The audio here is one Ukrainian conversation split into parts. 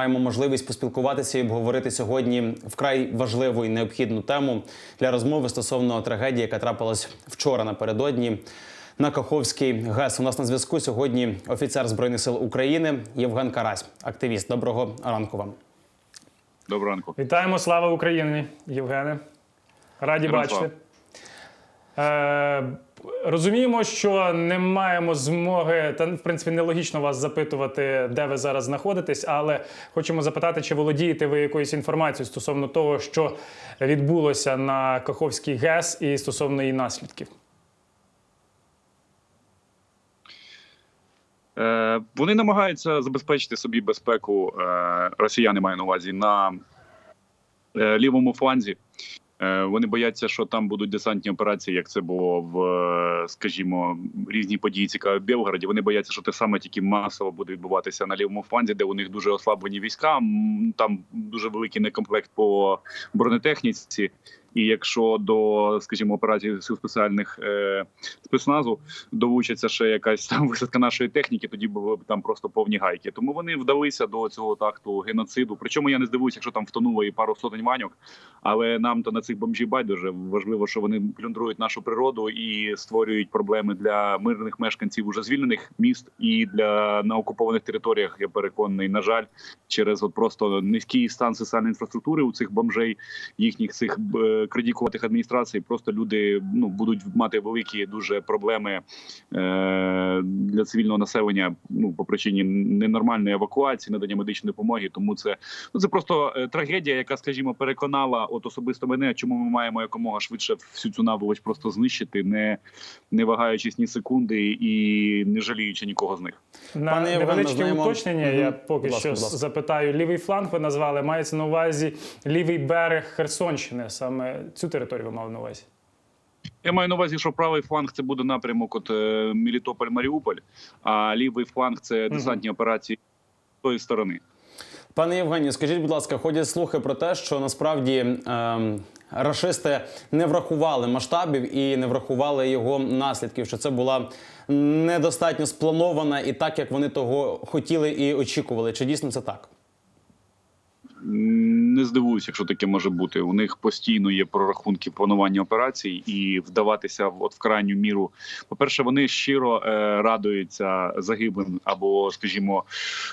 маємо можливість поспілкуватися і обговорити сьогодні вкрай важливу і необхідну тему для розмови стосовно трагедії, яка трапилась вчора напередодні. На Каховський ГЕС у нас на зв'язку сьогодні офіцер збройних сил України Євген Карась, активіст. Доброго ранку вам. Доброго ранку. Вітаємо, слава Україні, Євгене. Раді Героям бачити. Е, розуміємо, що не маємо змоги, та в принципі нелогічно вас запитувати, де ви зараз знаходитесь, але хочемо запитати, чи володієте ви якоюсь інформацією стосовно того, що відбулося на Каховській ГЕС і стосовно її наслідків. Е, вони намагаються забезпечити собі безпеку. Е, росіяни маю на увазі на е, лівому фланзі. Е, вони бояться, що там будуть десантні операції, як це було в, е, скажімо, різні події цікаві в Білгороді. Вони бояться, що те саме тільки масово буде відбуватися на лівому фланзі, де у них дуже ослаблені війська. Там дуже великий некомплект по бронетехніці. І якщо до, скажімо, операції сил спеціальних е, спецназу долучиться ще якась там висадка нашої техніки, тоді було б там просто повні гайки. Тому вони вдалися до цього такту геноциду. Причому я не здивуюся, якщо там втонуло і пару сотень ваньок. Але нам то на цих бомжів байдуже важливо, що вони плюндрують нашу природу і створюють проблеми для мирних мешканців уже звільнених міст і для на окупованих територіях. Я переконаний, на жаль, через от просто низький стан соціальної інфраструктури у цих бомжей, їхніх цих е, кредікуватих адміністрацій. Просто люди ну будуть мати великі дуже проблеми е, для цивільного населення. Ну по причині ненормальної евакуації, надання медичної допомоги. Тому це ну це просто е, трагедія, яка, скажімо, переконала от особисто мене, чому ми маємо якомога швидше всю цю наволоч просто знищити, не, не вагаючись ні секунди і не жаліючи нікого з них. На Пане невеличке знаємо- уточнення, Мгм. я поки ласка, що ласка. запитаю. Лівий фланг ви назвали, мається на увазі лівий берег Херсонщини. Саме цю територію ви мали на увазі. Я маю на увазі, що правий фланг це буде напрямок от е, Мелітополь-Маріуполь, а лівий фланг це десантні операції з тої сторони. Пане Євгенію, скажіть, будь ласка, ходять слухи про те, що насправді ем, рашисти не врахували масштабів і не врахували його наслідків, що це була недостатньо спланована і так, як вони того хотіли і очікували. Чи дійсно це так? Не здивуюся, якщо таке може бути. У них постійно є прорахунки планування операцій і вдаватися в от в крайню міру. По-перше, вони щиро е, радуються загиблим або, скажімо,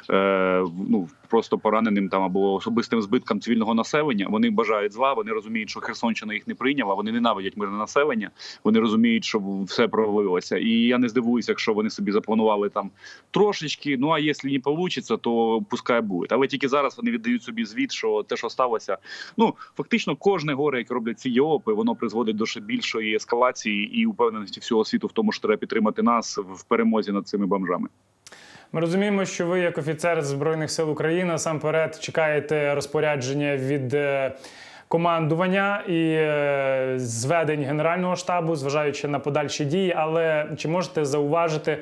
е, ну просто пораненим там або особистим збиткам цивільного населення. Вони бажають зла. Вони розуміють, що Херсонщина їх не прийняла. Вони ненавидять мирне населення. Вони розуміють, що все провалилося. І я не здивуюся, якщо вони собі запланували там трошечки. Ну а якщо не вийде, то пускай буде. Але тільки зараз вони віддають собі звіт, що те, що сталося, ну фактично кожне горе, яке роблять ці ЄОПи, воно призводить до ще більшої ескалації і упевненості всього світу в тому, що треба підтримати нас в перемозі над цими бомжами. Ми розуміємо, що ви, як офіцер Збройних сил України, насамперед чекаєте розпорядження від е, командування і е, зведень Генерального штабу, зважаючи на подальші дії. Але чи можете зауважити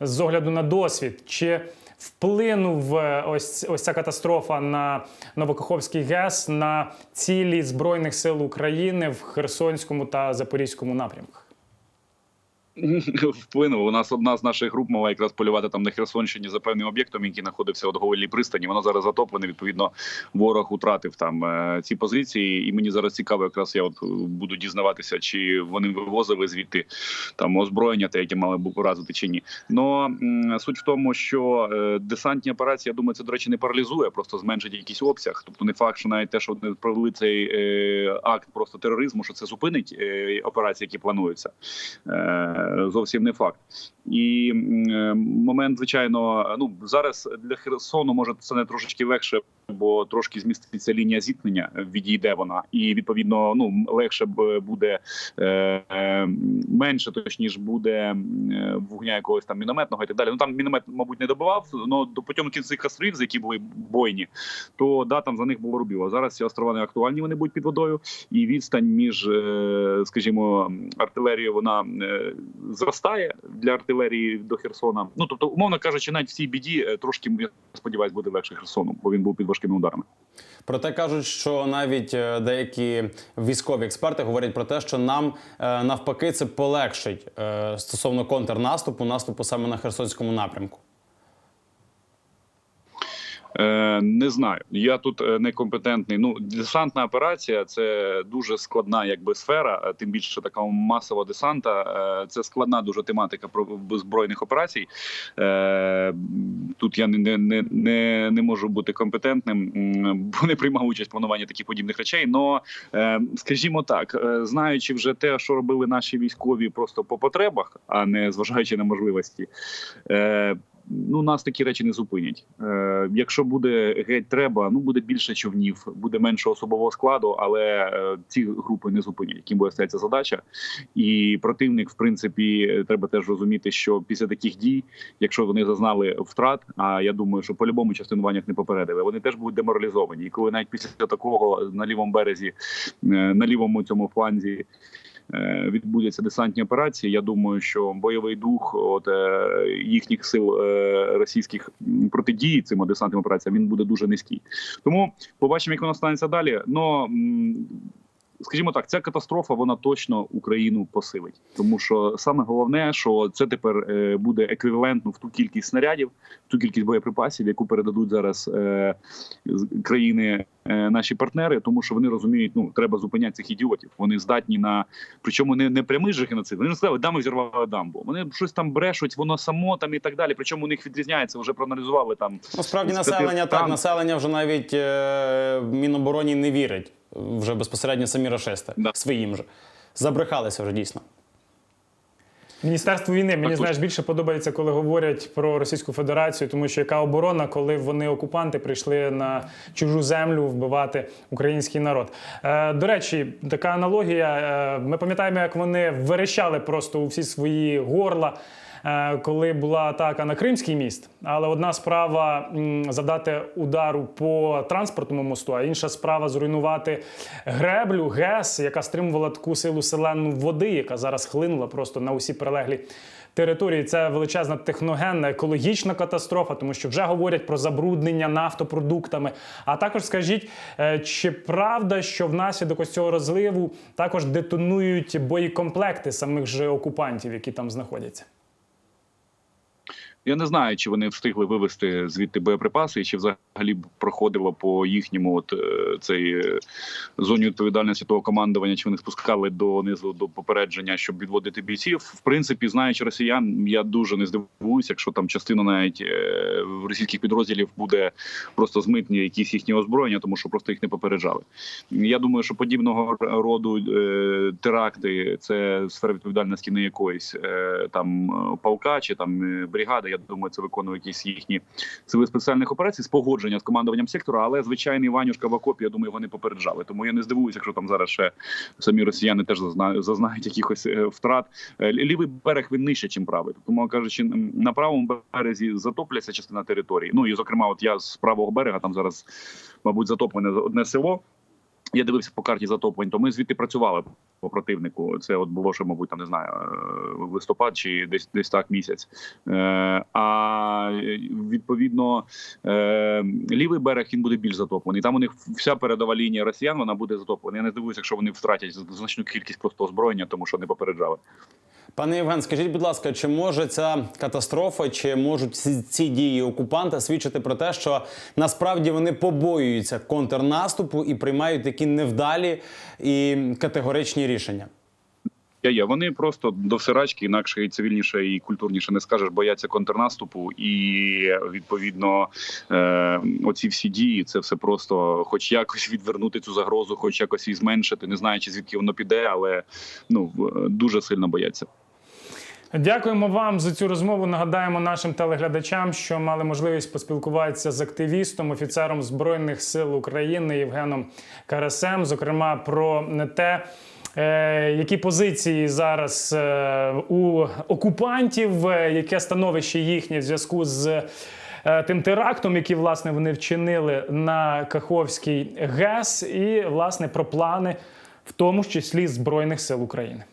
з огляду на досвід, чи вплинув е, ось, ось ця катастрофа на Новокаховський ГЕС на цілі Збройних сил України в Херсонському та Запорізькому напрямках? Вплинуло. У нас одна з наших груп мала якраз полювати там на Херсонщині за певним об'єктом, який знаходився от Говелі пристані. Воно зараз затоплене. Відповідно, ворог утратив там е, ці позиції. І мені зараз цікаво, якраз я от е, буду дізнаватися, чи вони вивозили звідти там озброєння, те, яке мали б уразити чи ні. Но суть в тому, що е, десантні операції, я думаю, це до речі не паралізує, просто зменшить якийсь обсяг. Тобто, не факт, що навіть те, що вони провели цей акт просто тероризму, що це зупинить операції, які плануються. Зовсім не факт. І е, момент, звичайно, ну зараз для Херсону може це не трошечки легше, бо трошки зміститься лінія зіткнення, відійде вона, і відповідно ну легше буде е, менше, точніше буде е, вогня якогось там мінометного і так далі. Ну там міномет, мабуть, не добивав. але до потім цих островів, які були бойні, то да там за них було рубіло. Зараз ці острова не актуальні, вони будуть під водою, і відстань між, скажімо, артилерією вона зростає для артилерії до Херсона. Ну тобто, умовно кажучи, навіть в цій біді е, трошки я сподіваюся, буде легше Херсону, бо він був під важкими ударами. Проте кажуть, що навіть е, деякі військові експерти говорять про те, що нам е, навпаки це полегшить стосовно контрнаступу, наступу саме на Херсонському напрямку. Е, не знаю. Я тут е, некомпетентний. Ну, десантна операція це дуже складна, якби сфера. е, Тим більше така масова десанта. Це складна дуже тематика про збройних операцій. Тут я не, не, не, не, можу бути компетентним, бо не приймав участь в плануванні таких подібних речей. Но скажімо так, знаючи вже те, що робили наші військові просто по потребах, а не зважаючи на можливості. Ну, нас такі речі не зупинять. Е, якщо буде геть треба, ну буде більше човнів, буде менше особового складу, але е, ці групи не зупинять, яким буде стояти задача. І противник, в принципі, треба теж розуміти, що після таких дій, якщо вони зазнали втрат, а я думаю, що по-любому частинування не попередили, вони теж будуть деморалізовані. І коли навіть після такого на лівому березі, е, на лівому цьому фланзі відбудуться десантні операції. Я думаю, що бойовий дух от е, їхніх сил е, російських протидії цим десантним операціям він буде дуже низький. Тому побачимо, як воно станеться далі. Но Скажімо так, ця катастрофа вона точно Україну посилить, тому що саме головне, що це тепер е, буде еквівалентно в ту кількість снарядів, в ту кількість боєприпасів, яку передадуть зараз е, країни е, наші партнери, тому що вони розуміють, ну треба зупиняти цих ідіотів. Вони здатні на причому не, не прямий же геноцид. Вони не сказали, да, ми взірвали дамбу. Вони щось там брешуть, воно само там і так далі. Причому у них відрізняється, вже проаналізували там. Насправді населення так, населення вже навіть е, Мінобороні не вірить. Вже безпосередньо самі рашисти Да. своїм же. Забрехалися вже дійсно. Міністерство війни мені Так, знаєш більше подобається, коли говорять про Російську Федерацію, тому що яка оборона, коли вони окупанти прийшли на чужу землю вбивати український народ. Е, до речі, така аналогія. Е, ми пам'ятаємо, як вони верещали просто у всі свої горла. Е, Коли була атака на Кримський міст, але одна справа завдати удару по транспортному мосту, а інша справа зруйнувати греблю, ГЕС, яка стримувала таку силу селену води, яка зараз хлинула просто на усі прилеглі території. Це величезна техногенна екологічна катастрофа, тому що вже говорять про забруднення нафтопродуктами. А також скажіть, е, чи правда, що внаслідок ось цього розливу також детонують боєкомплекти самих же окупантів, які там знаходяться? Я не знаю, чи вони встигли вивезти звідти боєприпаси, і чи взагалі проходило по їхньому от е, цей е, зоні відповідальності того командування, чи вони спускали донизу до попередження, щоб відводити бійців. В принципі, знаючи росіян, я дуже не здивуюся, якщо там частина навіть е, російських підрозділів буде просто змитні якісь їхні озброєння, тому що просто їх не попереджали. Я думаю, що подібного роду теракти це сфера відповідальності не якоїсь там полка чи там бригади. Я думаю, це виконує якісь їхні сили спеціальних операцій з погодження з командуванням сектора. Але звичайний Ванюшка в окопі, я думаю, вони попереджали. Тому я не здивуюся, якщо там зараз ще самі росіяни теж зазна- зазнають якихось е, втрат. Е, Лівий берег він нижче, ніж правий. Тому кажучи, на правому березі затопляться частина території. Ну і зокрема, от я з правого берега там зараз, мабуть, затоплене одне село. Я дивився по карті затоплень, то ми звідти працювали по противнику. Це от було ще, мабуть, там не знаю, е, листопад чи десь десь так місяць. Е, а відповідно е, лівий берег він буде більш затоплений. Там у них вся передова лінія росіян вона буде затоплена. Я не здивуюся, якщо вони втратять значну кількість просто озброєння, тому що не попереджали. Пане Євген, скажіть, будь ласка, чи може ця катастрофа, чи можуть ці, дії окупанта свідчити про те, що насправді вони побоюються контрнаступу і приймають такі невдалі і категоричні рішення? Я є. Вони просто до всерачки, інакше і цивільніше, і культурніше не скажеш, бояться контрнаступу, і відповідно е, оці всі дії, це все просто, хоч якось відвернути цю загрозу, хоч якось її зменшити, не знаючи звідки воно піде, але ну дуже сильно бояться. Дякуємо вам за цю розмову. Нагадаємо нашим телеглядачам, що мали можливість поспілкуватися з активістом, офіцером збройних сил України Євгеном Карасем, зокрема про те. е, Які позиції зараз е, у окупантів, е, яке становище їхнє в зв'язку з тим терактом, який власне вони вчинили на Каховський ГЕС, і власне про плани, в тому числі Збройних сил України.